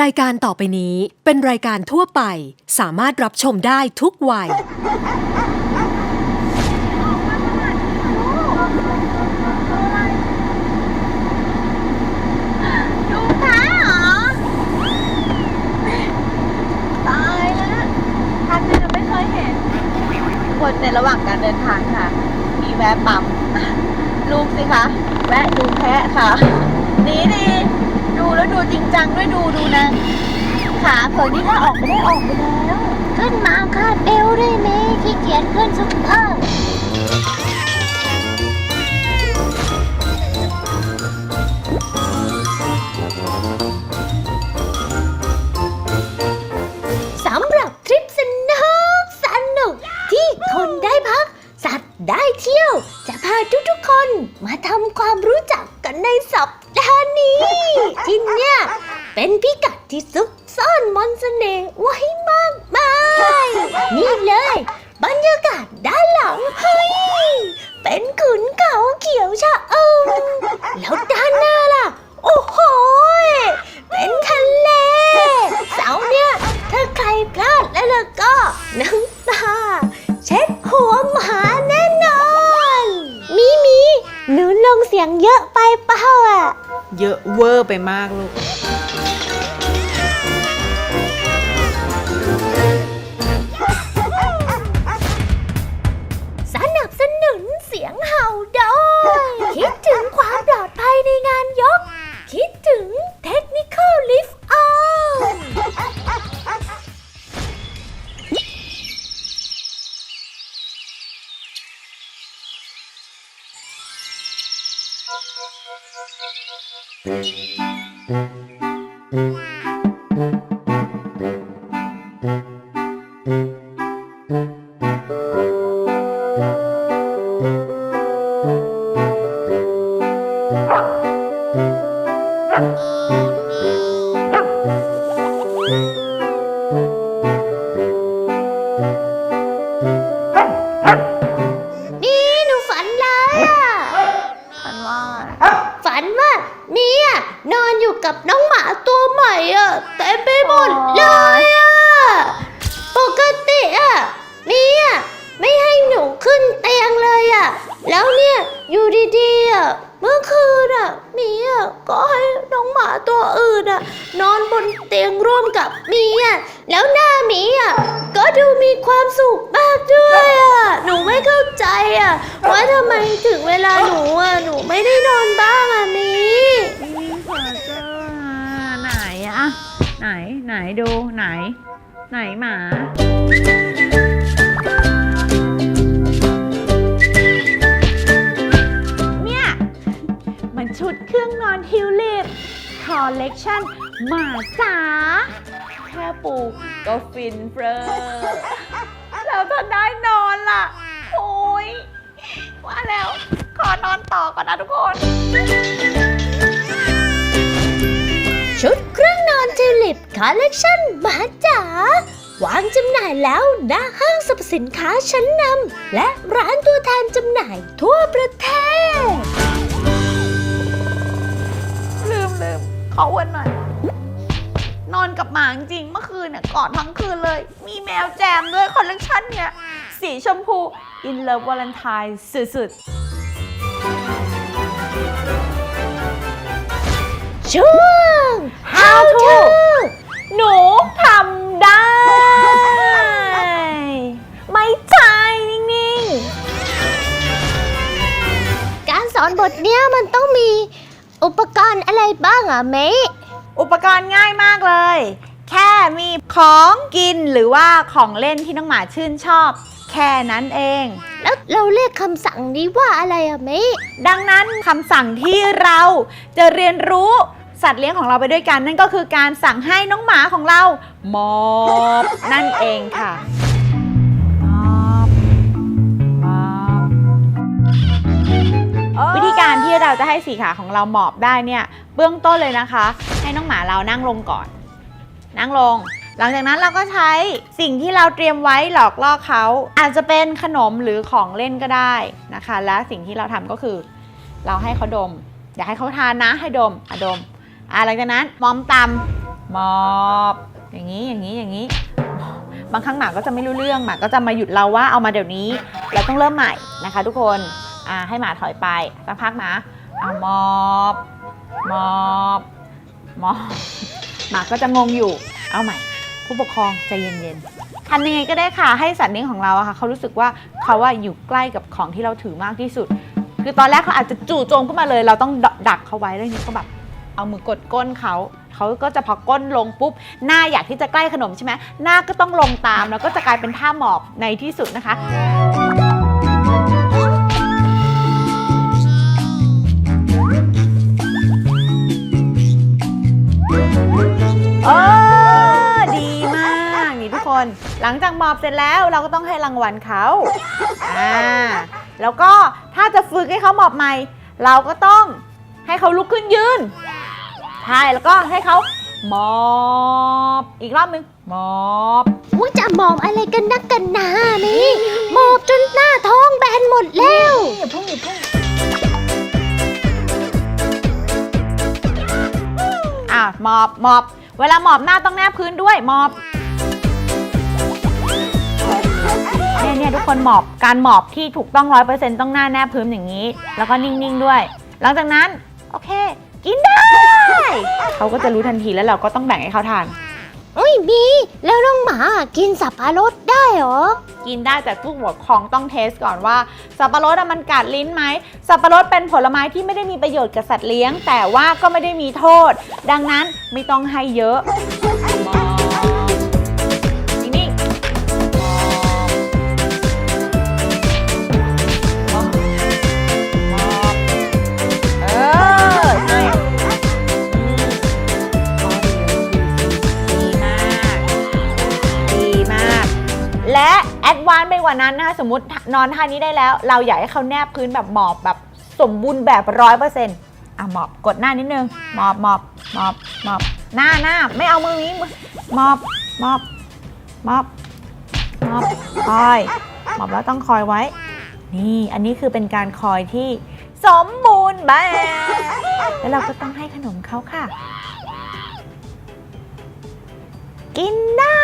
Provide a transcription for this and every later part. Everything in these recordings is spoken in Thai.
รายการต่อไปนี้เป็นรายการทั่วไป สามารถรับชมได้ทุกวัย ดูพระเหรอ ตายแล้วทันเลยไม่เคยเห็น คนในระหว่างการเดินทางค่ะ มีแวะปั๊มลูกสิคะ แวะดูแพะค่ะนีดี แล้วดูจริงจังด้วยดูดูนะ ขาเผินนี่ถ้าออกไม่ได้ออกไปแล้ว ขึ้นมาคาดเอวได้ไหมขี้เกียจขึ้นซุปเปอร์ นี่ ชันหมาจ๋าแค่ปูก็ฟินเฟอร์แล้วถ้าได้นอนล่ะ โอ้ยว่าแล้ว ขอนอนต่อก่อนนะทุกคน ชุดเครื่องนอนทิวลิปคอลเลกชันหมาจ๋าวางจำหน่ายแล้วณห้างสรรพสินค้าชั้นนำและร้านตัวแทนจำหน่ายทั่วประเทศ ลืมลืม ขออวนหน่อย นอนกับหมาจริงๆเมื่อคืนเนี่ยกอดทั้งคืนเลย มีแมวแจมด้วยคอลเลกชันเนี่ย สีชมพู In Love Valentine สุดช่วง How to ๆหนูทำได้ ไม่ใช่นิ่งการสอนบทเนี้ยมันต้องมีอุปก รณ์อะไรบ้างอะเมย์ๆอุปกรณ์ง่ายมากเลย แค่มีของกินหรือว่าของเล่นที่น้องหมาชื่นชอบ แค่นั้นเอง แล้วเราเรียกคำสั่งนี้ว่าอะไรอะเมย์ดังนั้นคำสั่งที่เราจะเรียนรู้สัตว์เลี้ยงของเราไปด้วยกัน นั่นก็คือการสั่งให้น้องหมาของเรามอบนั่นเองค่ะ เราจะให้สีขาของเราหมอบได้เนี่ย เบื้องต้นเลยนะคะ ให้น้องหมาเรานั่งลงก่อน นั่งลง หลังจากนั้นเราก็ใช้สิ่งที่เราเตรียมไว้หลอกล่อเขา อาจจะเป็นขนมหรือของเล่นก็ได้นะคะ และสิ่งที่เราทำก็คือ เราให้เขาดม อย่าให้เขาทานนะให้ดมอะดมอะหลังจากนั้นมอมตำหมอบอย่างนี้อย่างนี้อย่างนี้ บางครั้งหมาก็จะไม่รู้เรื่องหมาก็จะมาหยุดเราว่าเอามาเดี๋ยวนี้ เราต้องเริ่มใหม่นะคะ ทุกคนอ่าให้หมาถอยไปสักพักหมา เอาหมอบหมอบหมอบหมาก็จะงงอยู่ เอาใหม่ ผู้ปกครองใจเย็นๆทำยังไงก็ได้ค่ะ ให้สัตว์เลี้ยงของเราอะค่ะเขารู้สึกว่าเขาว่าอยู่ใกล้กับของที่เราถือมากที่สุด คือตอนแรกเขาอาจจะจู่โจมขึ้นมาเลย เราต้องดักเขาไว้แล้วนี้ก็แบบเอามือกดก้นเขาเขาก็จะพอก้นลงปุ๊บ หน้าอยากที่จะใกล้ขนมใช่ไหมหน้าก็ต้องลงตามแล้วก็จะกลายเป็นท่าหมอบในที่สุดนะคะ เออดีมากนี่ทุกคน หลังจากหมอบเสร็จแล้วเราก็ต้องให้รางวัลเขาอ่าแล้วก็ถ้าจะฝึกให้เขาหมอบใหม่ เราก็ต้องให้เขาลุกขึ้นยืนใช่แล้วก็ให้เขาหมอบ อีกรอบหนึงหมอบว่าจะมองอะไรกันนักกันหนานี่หมอบจนหน้าท้องแบนหมดแล้วอย่าพุ่งอย่าพุ่งอะหมอบหมอบ เวลาหมอบหน้าต้องแนบพื้นด้วยหมอบเนี่ยเนี่ยทุกคนหมอบการหมอบที่ถูกต้องร้อยเปอร์เซ็นต์ต้องหน้าแนบพื้นอย่างนี้ แล้วก็นิ่งๆด้วย หลังจากนั้น โอเค กินได้ เขาก็จะรู้ทันทีแล้วเราก็ต้องแบ่งให้เขาทาน อุ้ยบี แล้วน้องหมากินสับปะรดได้เหรอ กินได้แต่ผู้ปกของต้องเทสก่อนว่า สับปะรดอะมันกัดลิ้นไหมสับปะรดเป็นผลไม้ที่ไม่ได้มีประโยชน์กับสัตว์เลี้ยง แต่ว่าก็ไม่ได้มีโทษ ดังนั้นไม่ต้องให้เยอะ วานไปกว่านั้นนะคะสมมตินอนท่านี้ได้แล้ว เราอยากให้เขาแนบพื้นแบบหมอบแบบสมบูรณ์แบบร้อยเปอร์เซ็นต์อะหมอบกดหน้านิดนึงหมอบหมอบหมอบหมอบหน้าหน้าไม่เอามือนี้มือหมอบหมอบหมอบหมอบคอยหมอบแล้วต้องคอยไว้ นี่อันนี้คือเป็นการคอยที่สมบูรณ์แบบแล้วเราก็ต้องให้ขนมเขาค่ะ กินได้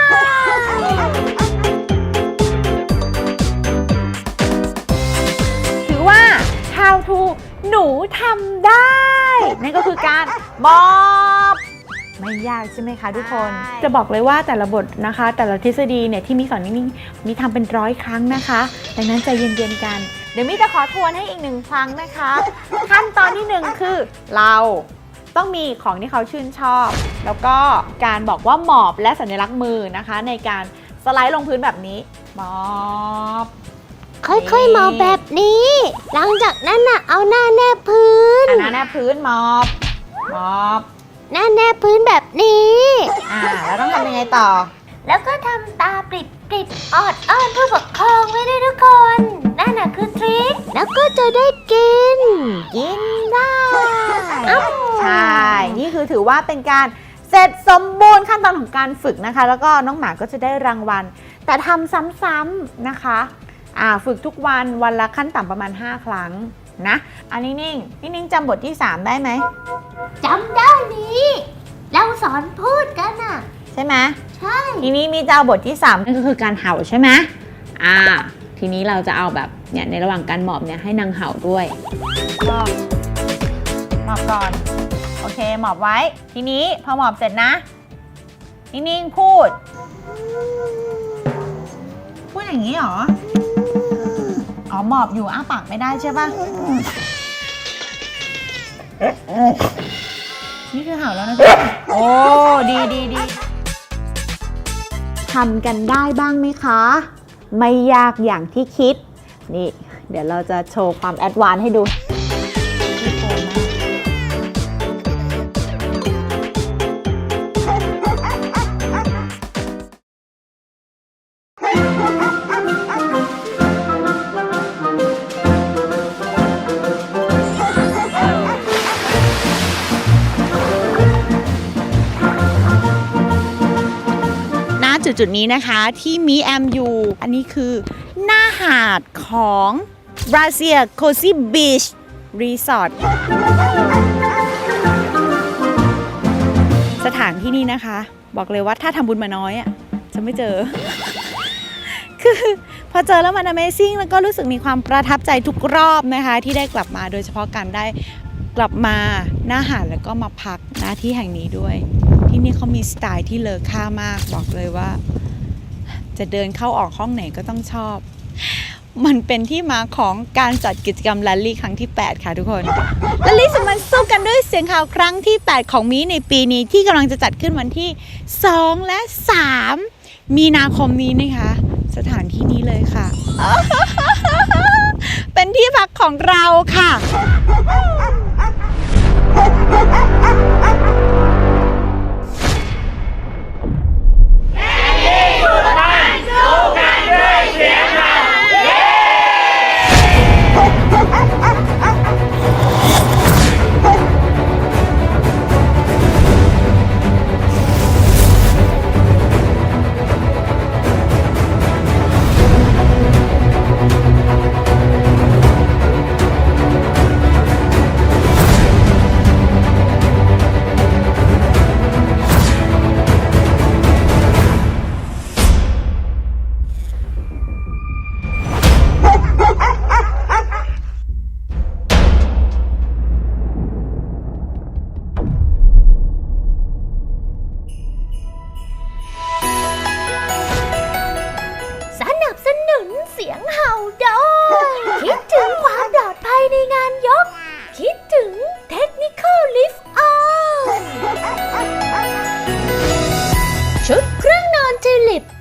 how to หนูทำได้ นั่นก็คือการมอบไม่ยากใช่ไหมคะทุกคน จะบอกเลยว่าแต่ละบทนะคะ แต่ละทฤษฎีเนี่ยที่มีสอนนิ่งๆมีทำเป็นร้อยครั้งนะคะ ดังนั้นใจเย็นๆกัน เดี๋ยวมิจะขอทวนให้อีกหนึ่งครั้งนะคะ ขั้นตอนที่หนึ่งคือเราต้องมีของที่เขาชื่นชอบ แล้วก็การบอกว่าหมอบและสัญลักษณ์มือนะคะ ในการสไลด์ลงพื้นแบบนี้หมอบ ค่อยๆหมอบแบบนี้ หลังจากนั้นน่ะเอาหน้าแนบพื้นอันนั้นนะพื้นหมอบหมอบหน้าแนบพื้นแบบนี้ อ่าแล้วต้องทำยังไงต่อ แล้วก็ทำตาปริบปริบออดอ้อนผู้ปกครองไว้ด้วยทุกคน นั่นน่ะคือทริคแล้วก็จะได้กิน กินได้ใช่ นี่คือถือว่าเป็นการเสร็จสมบูรณ์ขั้นตอนของการฝึกนะคะ แล้วก็น้องหมาก็จะได้รางวัล แต่ทำซ้ำๆนะคะ อ่าฝึกทุกวันวันละขั้นต่ำประมาณ 5 ครั้งนะอันนิ่งๆนิ่งๆจำบทที่ 3 ได้ไหมจำได้นี้ เราสอนพูดกันน่ะ ใช่ไหมใช่ ทีนี้มีจะเอาบทที่3นั่นก็คือการเห่าใช่ไหมอ่า ทีนี้เราจะเอาแบบเนี่ยในระหว่างการหมอบเนี่ยให้นางเห่าด้วยก็หมอบก่อน โอเคหมอบไว้ ทีนี้พอหมอบเสร็จนะ นิ่งๆพูด พูดอย่างนี้เหรออ๋อ หมอบอยู่อ้าปากไม่ได้ใช่ปะนี่คือเห่าแล้วนะจ๊ะโอ้ดีดีดีทำกันได้บ้างไหมคะ ไม่ยากอย่างที่คิด นี่ เดี๋ยวเราจะโชว์ความแอดวานซ์ให้ดู จุดนี้นะคะที่มีแอมอยู่อันนี้คือหน้าหาดของบราเซียโคซีบีชรีสอร์ทสถานที่นี่นะคะ บอกเลยว่าถ้าทำบุญมาน้อยอะจะไม่เจอ คือพอเจอแล้วมัน Amazing แล้วก็รู้สึกมีความประทับใจทุกรอบนะคะ ที่ได้กลับมาโดยเฉพาะการได้กลับมาหน้าหาดแล้วก็มาพักหน้าที่แห่งนี้ด้วย ที่นี่เขามีสไตล์ที่เลอค่ามากบอกเลยว่า จะเดินเข้าออกห้องไหนก็ต้องชอบ มันเป็นที่มาของการจัดกิจกรรมลัลลี่ครั้งที่ 8 ค่ะทุกคนลัลลี่สมันสู้กันด้วยเสียงข่าวครั้งที่ 8 ของมีในปีนี้ที่กำลังจะจัดขึ้นวันที่ 2 และ 3 มีนาคมนี้นะคะ สถานที่นี้เลยค่ะ เป็นที่พักของเราค่ะ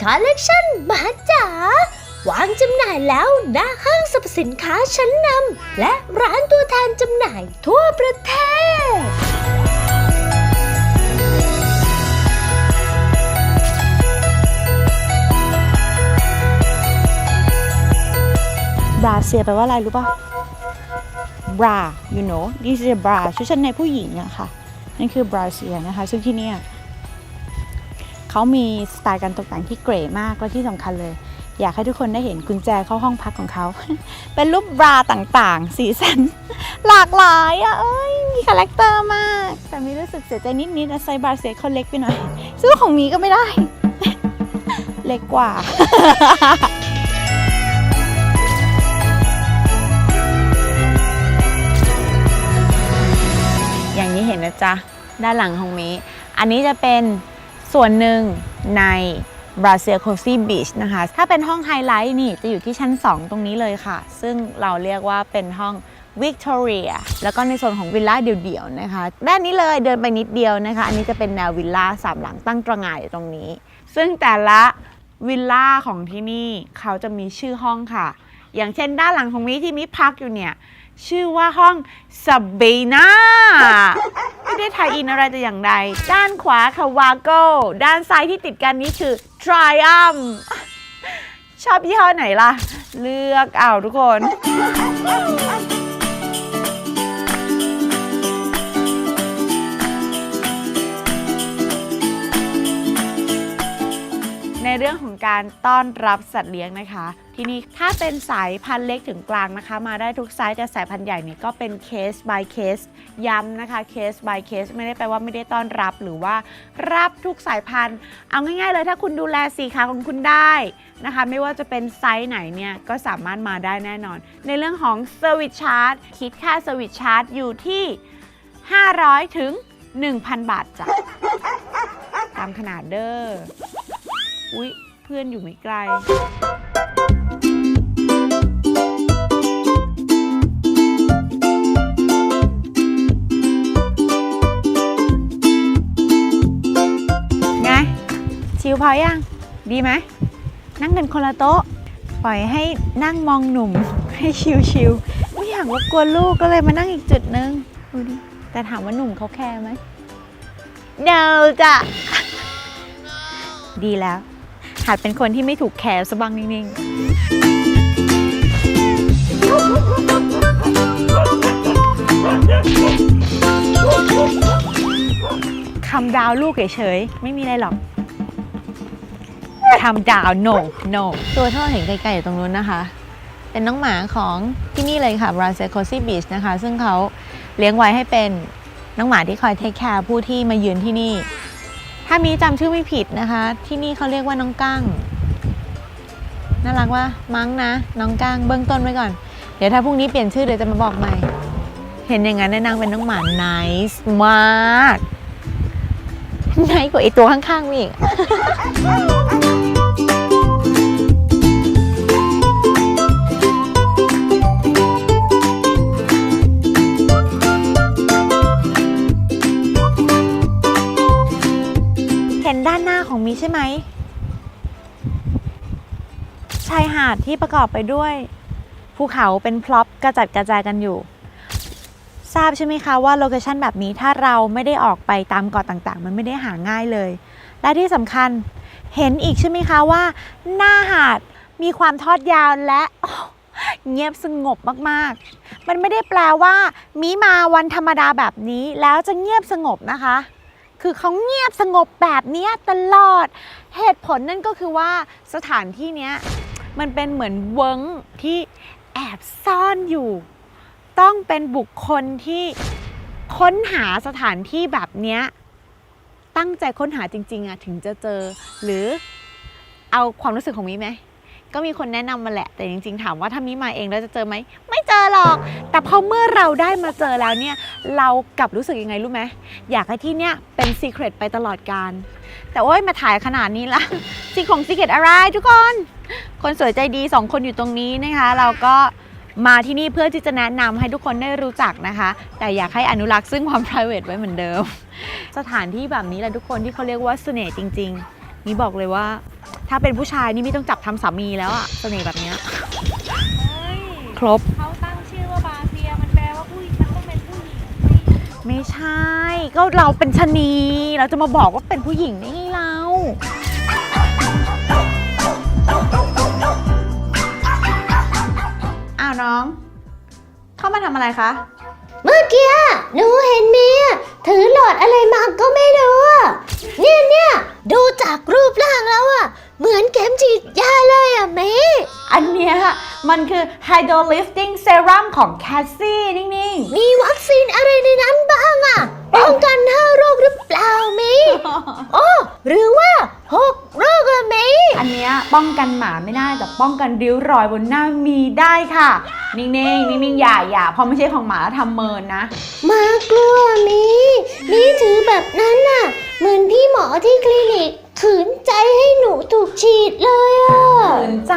ลิปคอลเลกชันมาจ๋าวางจำหน่ายแล้วหน้าห้างสรรพสินค้าชั้นนำและร้านตัวแทนจำหน่ายทั่วประเทศ บราเซียแปลว่าอะไรรู้ป่ะบรา you know this is a bra ชุดชั้นในผู้หญิงอะค่ะ นั่นคือบราเซียนะคะ ซึ่งที่เนี่ย เขามีสไตล์การตกแต่งที่เก๋มาก และที่สำคัญเลย อยากให้ทุกคนได้เห็นกุญแจเข้าห้องพักของเขา เป็นรูปบราต่างๆ สีสัน หลากหลายอะเอ้ย มีคาแรคเตอร์มาก แต่มีรู้สึกเสียใจนิดๆนะไซบราเซียเขาเล็กไปหน่อย ซื้อของมีก็ไม่ได้ เล็กกว่าอย่างที่เห็นนะจ๊ะ ด้านหลังของมี อันนี้จะเป็น ส่วนหนึ่งใน Brazil Cozy Beach นะคะ ถ้าเป็นห้องไฮไลท์นี่จะอยู่ที่ชั้น 2 ตรงนี้เลยค่ะ ซึ่งเราเรียกว่าเป็นห้อง Victoria แล้วก็ในส่วนของวิลล่าเดี่ยวๆนะคะ ด้านนี้เลยเดินไปนิดเดียวนะคะ อันนี้จะเป็นแนววิลล่าสามหลังตั้งตระหง่ายอยู่ตรงนี้ ซึ่งแต่ละวิลล่าของที่นี่เขาจะมีชื่อห้องค่ะ อย่างเช่นด้านหลังของมิที่มิพักอยู่เนี่ย ชื่อว่าห้องซ a เบนาไม่ได้ไทยอินอะไรแต่อย่างใด ด้านขวาค่ะวาโก้ด้านซ้ายที่ติดกันนี้คือ Triumph ชอบยี่ห้อไหนล่ะ เลือกเอาทุกคน ในเรื่องของการต้อนรับสัตว์เลี้ยงนะคะ ทีนี้ถ้าเป็นสายพันธุ์เล็กถึงกลางนะคะ มาได้ทุกไซส์แต่สายพันธุ์ใหญ่นี่ก็เป็นเคส by เคสย้ำนะคะเคส by เคสไม่ได้แปลว่าไม่ได้ต้อนรับหรือว่ารับทุกสายพันธุ์ เอาง่ายๆเลยถ้าคุณดูแลสีขาของคุณได้นะคะ ไม่ว่าจะเป็นไซส์ไหนเนี่ยก็สามารถมาได้แน่นอน ในเรื่องของ Service Charge คิดค่า Service Charge อยู่ที่ 500 ถึง 1,000 บาทจ้ะตามขนาดเด้อ อุ๊ย เพื่อนอยู่ไม่ไกล ไง ชิวพอยัง ดีไหม นั่งกันคนละโต๊ะ ปล่อยให้นั่งมองหนุ่ม ให้ชิวๆไม่อยากรบกวนลูกก็เลยมานั่งอีกจุดนึงดูดิแต่ถามว่าหนุ่มเขาแคร์ไหม no จ้ะดีแล้ว หัดเป็นคนที่ไม่ถูกแคร์ซะบ้างนิ่งๆคำดาวลูกเฉยๆไม่มีอะไรหรอกคำดาว no no ตัวที่เราเห็นไกลๆอยู่ตรงนู้นนะคะ เป็นน้องหมาของที่นี่เลยค่ะ b r a z i l Cozy Beach นะคะ ซึ่งเขาเลี้ยงไว้ให้เป็นน้องหมาที่คอยเทคแคร์ผู้ที่มาเยือนที่นี่ ถ้ามีจำชื่อไม่ผิดนะคะ ที่นี่เขาเรียกว่าน้องกั้ง น่ารักว่ามั้งนะ น้องกั้งเบื้องต้นไว้ก่อน เดี๋ยวถ้าพรุ่งนี้เปลี่ยนชื่อเดี๋ยวจะมาบอกใหม่ เห็นอย่างนั้นนี่ยนางเป็นน้องหมาไนส์มากไนกว่าไอตัวข้างๆมีอีก ไหม ชายหาดที่ประกอบไปด้วย ภูเขาเป็นพล็อปกระจัดกระจายกันอยู่ ทราบใช่ไหมคะว่าโลเคชันแบบนี้ถ้าเราไม่ได้ออกไปตามเกาะต่างๆ มันไม่ได้หาง่ายเลย และที่สำคัญเห็นอีกใช่ไหมคะว่า หน้าหาดมีความทอดยาวและเงียบสงบมากๆ มันไม่ได้แปลว่า มีมาวันธรรมดาแบบนี้แล้วจะเงียบสงบนะคะ คือเขาเงียบสงบแบบนี้ตลอด เหตุผลนั่นก็คือว่าสถานที่เนี้ยมันเป็นเหมือนเวิ้งที่แอบซ่อนอยู่ ต้องเป็นบุคคลที่ค้นหาสถานที่แบบเนี้ยตั้งใจค้นหาจริงๆอะถึงจะเจอ หรือเอาความรู้สึกของมิไหม ก็มีคนแนะนำมาแหละ แต่จริงๆ ถามว่าถ้ามิมาเองแล้วจะเจอไหม ไม่เจอหรอก แต่พอเมื่อเราได้มาเจอแล้วเนี่ย เรากลับรู้สึกยังไงรู้ไหม อยากให้ที่เนี่ยเป็นซีเครตไปตลอดการ แต่โอ้ยมาถ่ายขนาดนี้ละซีของซีเครตอะไรทุกคน คนสวยใจดีสองคนอยู่ตรงนี้นะคะ เราก็มาที่นี่เพื่อที่จะแนะนำให้ทุกคนได้รู้จักนะคะ แต่อยากให้อนุรักษ์ซึ่งความ p r i v a t ไว้เหมือนเดิม สถานที่แบบนี้แหละทุกคนที่เขาเรียกว่าเสน่ห์จริง ๆ มีบอกเลยว่า ถ้าเป็นผู้ชายนี่ไม่ต้องจับทำสามีแล้วอะเสน่ห์แบบเนี้ยครบ เขาตั้งชื่อว่าบาเซียมันแปลว่าผู้หญิงมันต้องเป็นผู้หญิงสิไม่ใช่ ก็เราเป็นชะนีเราจะมาบอกว่าเป็นผู้หญิงได้ไงเรา อ้าวน้อง เข้ามาทำอะไรคะ เมื่อกี้หนูเห็นเมียถือหลอดอะไรมาก็ไม่รู้อะ เนี่ยเนี่ยดูจากรูปร่างแล้วอะเหมือนเข็มฉีดยาเลยอะเมย์อันเนี้ยมันคือ Hydro Lifting Serum ของ Cassie นิ่งมีวัคซีนอะไรในนั้นบ้างอะป้องกันห้าโรคหรือเปล่าเมย์โอ้หรือว่าหกโรคอะเมย์ๆอันเนี้ยป้องกันหมาไม่ได้แต่ป้องกันริ้วรอยบนหน้ามีได้ค่ะ นิ่งๆนิ่งๆอย่าอย่าเพราะไม่ใช่ของหมาแล้วทำเมินนะ มากลัวมีมีถือแบบนั้นน่ะ เหมื อนพี่หมอที่คลินิกขืนใจให้หนูถูกฉีดเลยอะสนใจ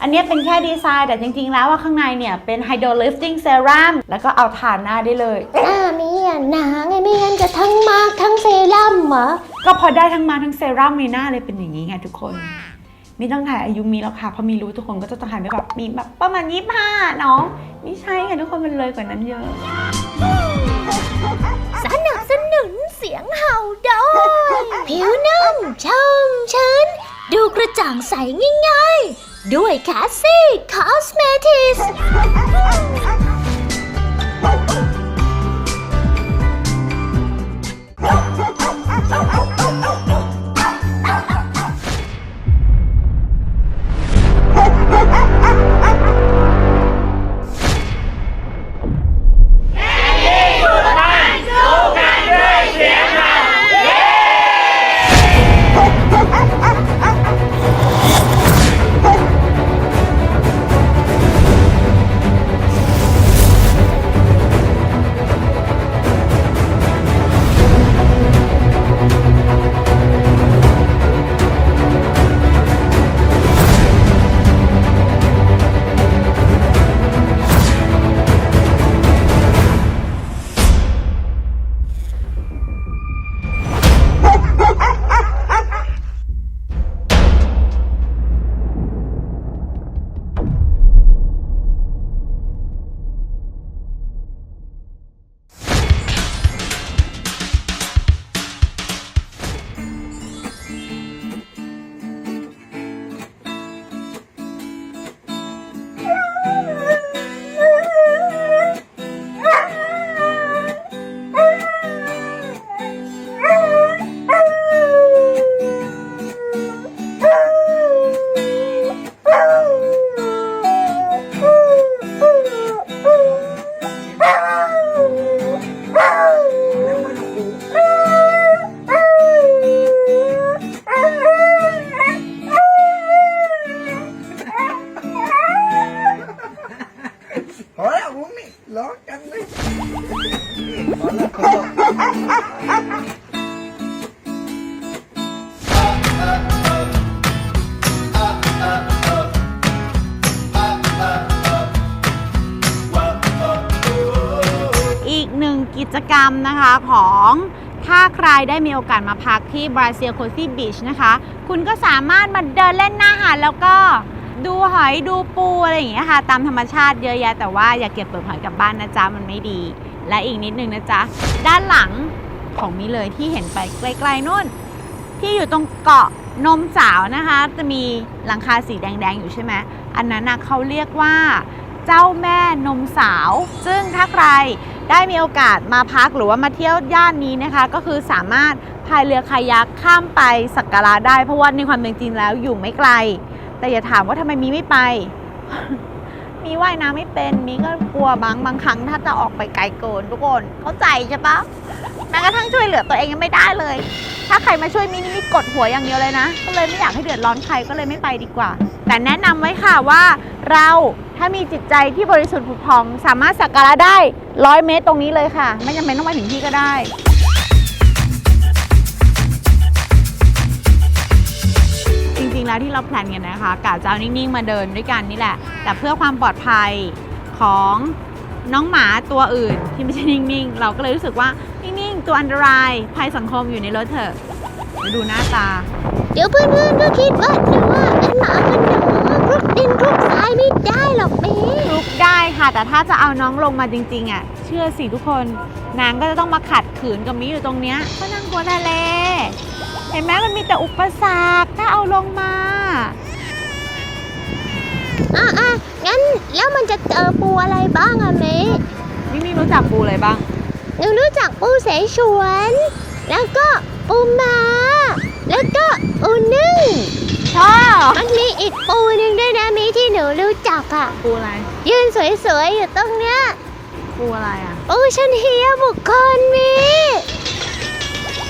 อันเนี้ยเป็นแค่ดีไซน์แต่จริง ๆ แล้วว่าข้างในเนี่ยเป็น Hydro Lifting Serum แล้วก็เอาทานหน้าได้เลย หน้ามีอะหนาไงไม่งั้นจะทั้งมากทั้งเซรั่มเหรอ ก็พอได้ทั้งมาทั้งเซรั่มในหน้าเลยเป็นอย่างนี้ไงทุกคน ไม่ต้องถ่ายอายุมีแล้วค่ะเพราะมีรู้ทุกคนก็จะถ่ายไปแบบมีแบบประมาณยี่ห้าน้อง ไม่ใช่ค่ะทุกคนมันเลยกว่านั้นเยอะ สนับสนุนเสียงเห่าดอยผิวนุ่มช่องชื้น ดูกระจ่างใสง่ายๆ ด้วยแคสซี่คอสเมติส นะคะของถ้าใครได้มีโอกาสมาพักที่บราซิลโคซี่บีชนะคะ คุณก็สามารถมาเดินเล่นหน้าหาดแล้วก็ดูหอยดูปูอะไรอย่างเงี้ยค่ะ ตามธรรมชาติเยอะแยะแต่ว่าอย่าเก็บเปลือกหอยกลับบ้านนะจ๊ะ มันไม่ดี และอีกนิดนึงนะจ๊ะ ด้านหลังของมิเลยที่เห็นไปไกลๆนู่น ที่อยู่ตรงเกาะนมสาวนะคะ จะมีหลังคาสีแดงๆอยู่ใช่ไหมอันนั้นนะเขาเรียกว่า เจ้าแม่นมสาว ซึ่งถ้าใครได้มีโอกาสมาพักหรือว่ามาเที่ยวย่านนี้นะคะ ก็คือสามารถพายเรือคายักข้ามไปสักการะได้ เพราะว่าในความเป็นจริงแล้วอยู่ไม่ไกล แต่อย่าถามว่าทำไมมีไม่ไป มีว่ายน้ำไม่เป็น มีก็กลัวบางบางครั้งถ้าจะออกไปไกลเกินทุกคน เข้าใจใช่ปะแม้กระทั่งช่วยเหลือตัวเองยังไม่ได้เลย ถ้าใครมาช่วยมินี่นี่กดหัวอย่างเดียวเลยนะ ก็เลยไม่อยากให้เดือดร้อนใครก็เลยไม่ไปดีกว่า แต่แนะนำไว้ค่ะว่าเราถ้ามีจิตใจที่บริสุทธิ์ผุดพอง สามารถสักการะได้ร้อยเมตรตรงนี้เลยค่ะ ไม่จำเป็นต้องมาถึงที่ก็ได้ จริงๆแล้วที่เราแพลนกันนะคะกะจะเอานิ่งๆมาเดินด้วยกันนี่แหละ แต่เพื่อความปลอดภัยของน้องหมาตัวอื่นที่ไม่ใช่นิ่งๆ เราก็เลยรู้สึกว่านิ่งๆ ตัวอันตรายภัยสังคมอยู่ในรถเถอะดูหน้าตา เดี๋ยวเพื่อนๆก็คิดว่าหนูว่า เป็นหมาเป็นหนูคลุกดินคลุกทรายไม่ได้หรอกเมลุกได้ค่ะ แต่ถ้าจะเอาน้องลงมาจริง ๆอะเชื่อสิทุกคนนางก็จะต้องมาขัดขืนกับมิอยู่ตรงเนี้ยเพราะนางกลัวทะเล เห็นไหมมันมีแต่อุปสรรคถ้าเอาลงมาอะอะงั้นแล้วมันจะเจอปูอะไรบ้างอะเมมิมี่รู้จักปูอะไรบ้าง หนูรู้จักปูเสฉวน แล้วก็ปูม้าแล้วก็ปูนึ่ง ชอบมันมีอีกปูหนึ่งด้วยนะมีที่หนูรู้จักอะปูอะไร ยืนสวยๆอยู่ตรงเนี้ยปูอะไรอะ ปูชันเฮียบุคคลมี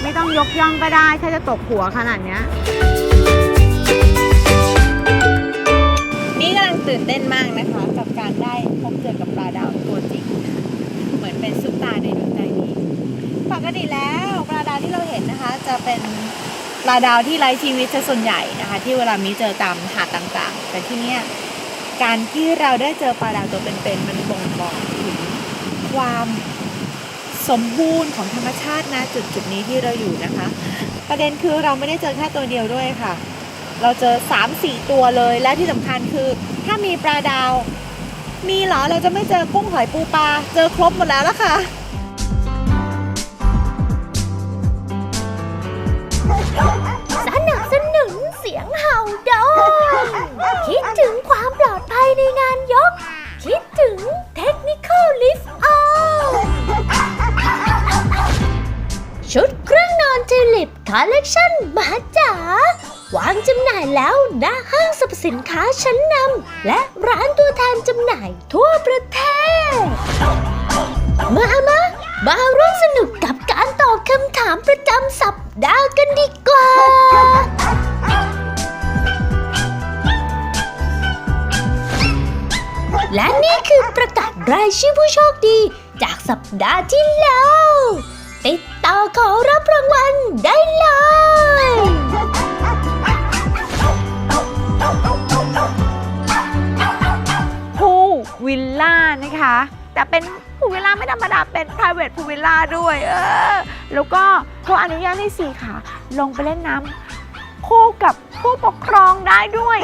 ไม่ต้องยกย่องก็ได้แค่จะตกหัวขนาดเนี้ย นี่กำลังตื่นเต้นมากนะคะ กับการได้พบเจอกับปลาดาวตัวจริงเหมือนเป็นซุปตาในดวงใจนี้ ปกติแล้วปลาดาวที่เราเห็นนะคะ จะเป็น ปลาดาวที่ไร้ชีวิตซะส่วนใหญ่นะคะ ที่เวลามีเจอตามหาดต่างๆ แต่ที่เนี้ยการที่เราได้เจอปลาดาวตัวเป็นๆมันบ่งบอกถึงความสมบูรณ์ของธรรมชาตินะจุดจุดๆนี้ที่เราอยู่นะคะ ประเด็นคือเราไม่ได้เจอแค่ตัวเดียวด้วยค่ะ เราเจอ 3 4 ตัวเลยและที่สำคัญคือถ้ามีปลาดาว มีเหรอเราจะไม่เจอกุ้งหอยปูปลาเจอครบหมดแล้วละค่ะ สนับสนุนเสียงเห่าดอยคิดถึงความปลอดภัยในงานยก คิดถึง Technical Lift Out ชุดเครื่องนอนทิวลิปคอลเลกชันมาจ๋าวางจำหน่ายแล้วหน้าห้างสรรพสินค้าชั้นนำและร้านตัวแทนจำหน่ายทั่วประเทศ มามา มาร่วมสนุกกับการตอบคำถามประจำสัปดาห์กันดีกว่า และนี่คือประกาศรายชื่อผู้โชคดีจากสัปดาห์ที่แล้ว ติดต่อขอรับรางวัลได้เลยพูวิลล่านะคะ แต่เป็น พูวิลล่าไม่ธรรมดาเป็น private พูวิลล่าด้วยเออแล้วก็เขาอนุญาตให้สี่ขาลงไปเล่นน้ำคู่กับผู้ปกครองได้ด้วย